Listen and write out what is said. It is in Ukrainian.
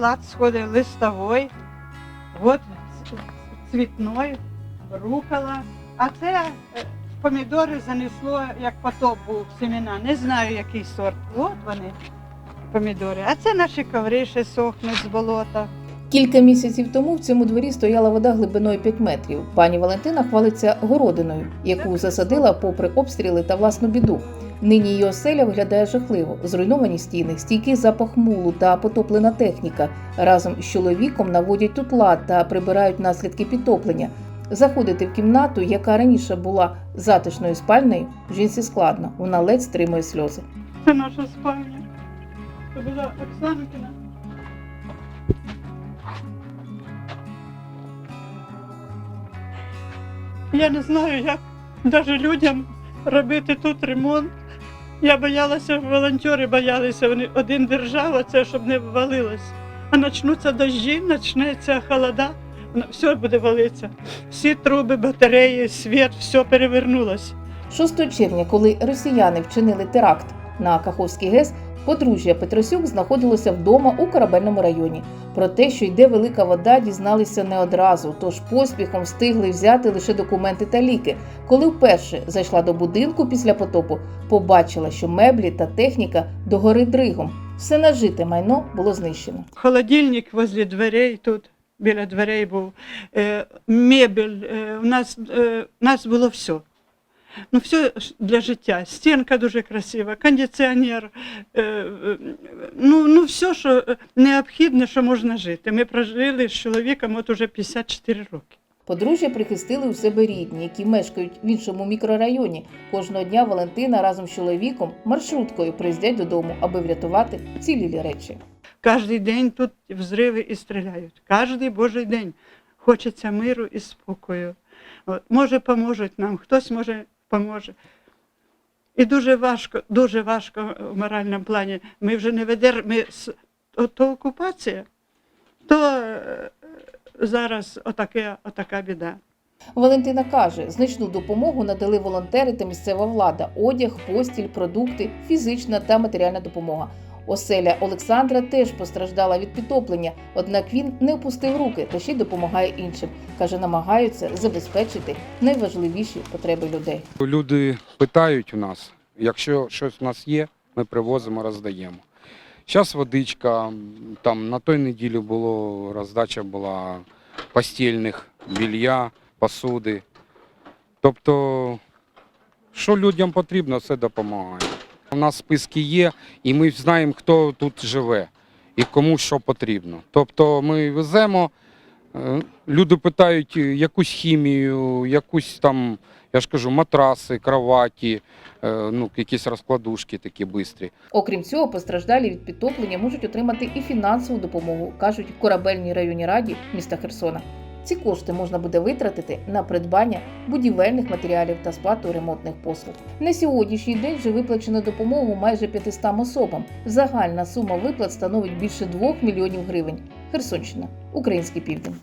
салат сходить листовий, от цвітной, рукола. А це е, помідори занесло, як потоп був семена. Не знаю, який сорт. От вони, помідори. А це наші коври ще сохнуть з болота. Кілька місяців тому в цьому дворі стояла вода глибиною 5 метрів. Пані Валентина хвалиться городиною, яку засадила попри обстріли та власну біду. Нині її оселя виглядає жахливо. Зруйновані стіни, стійкий запах мулу та потоплена техніка. Разом з чоловіком наводять тут лад та прибирають наслідки підтоплення. Заходити в кімнату, яка раніше була затишною спальнею, жінці складно. Вона ледь стримує сльози. Це наша спальня. Це була Оксанкина. Я не знаю, як навіть людям робити тут ремонт. Я боялася, волонтери боялися, вони один держава, це щоб не валилось. А почнуться дощі, почнеться холода, все буде валитися. Всі труби, батареї, світ, все перевернулось. 6 червня, коли росіяни вчинили теракт на Каховський ГЕС, подружжя Петросюк знаходилося вдома у корабельному районі. Про те, що йде велика вода, дізналися не одразу, тож поспіхом встигли взяти лише документи та ліки. Коли вперше зайшла до будинку після потопу, побачила, що меблі та техніка догори дригом. Все нажите майно було знищено. Холодильник возле дверей тут, біля дверей був, е, мебель, е, у, нас, е, у нас було все. Ну, все для життя. Стінка дуже красива, кондиціонер, е, е, ну, ну все, що е, необхідне, що можна жити. Ми прожили з чоловіком от уже 54 роки. Подружжя прихистили у себе рідні, які мешкають в іншому мікрорайоні. Кожного дня Валентина разом з чоловіком маршруткою приїздять додому, аби врятувати цілілі речі. Кожен день тут взриви і стріляють. Кожен божий день. Хочеться миру і спокою. От, може, поможуть нам, хтось може поможе. І дуже важко, дуже важко в моральному плані. Ми вже не ведемо, ми то, окупація, то е, зараз отаке, отака біда. Валентина каже, значну допомогу надали волонтери та місцева влада: одяг, постіль, продукти, фізична та матеріальна допомога. Оселя Олександра теж постраждала від підтоплення, однак він не опустив руки та ще й допомагає іншим. каже, намагаються забезпечити найважливіші потреби людей. Люди питають у нас, якщо щось у нас є, ми привозимо, роздаємо. Зараз водичка, там на той неділі було роздача була постільних, білья, посуди. Тобто, що людям потрібно, все допомагає. У нас списки є, і ми знаємо, хто тут живе і кому що потрібно. Тобто ми веземо, е, люди питають е, якусь хімію, якусь там я ж кажу, матраси, кроваті, е, ну, якісь розкладушки такі бистрі. Окрім цього, постраждалі від підтоплення можуть отримати і фінансову допомогу, кажуть в корабельній районній раді міста Херсона. Ці кошти можна буде витратити на придбання будівельних матеріалів та сплату ремонтних послуг. На сьогоднішній день вже виплачено допомогу майже 500 особам. Загальна сума виплат становить більше 2 мільйонів гривень. Херсонщина, Український південь.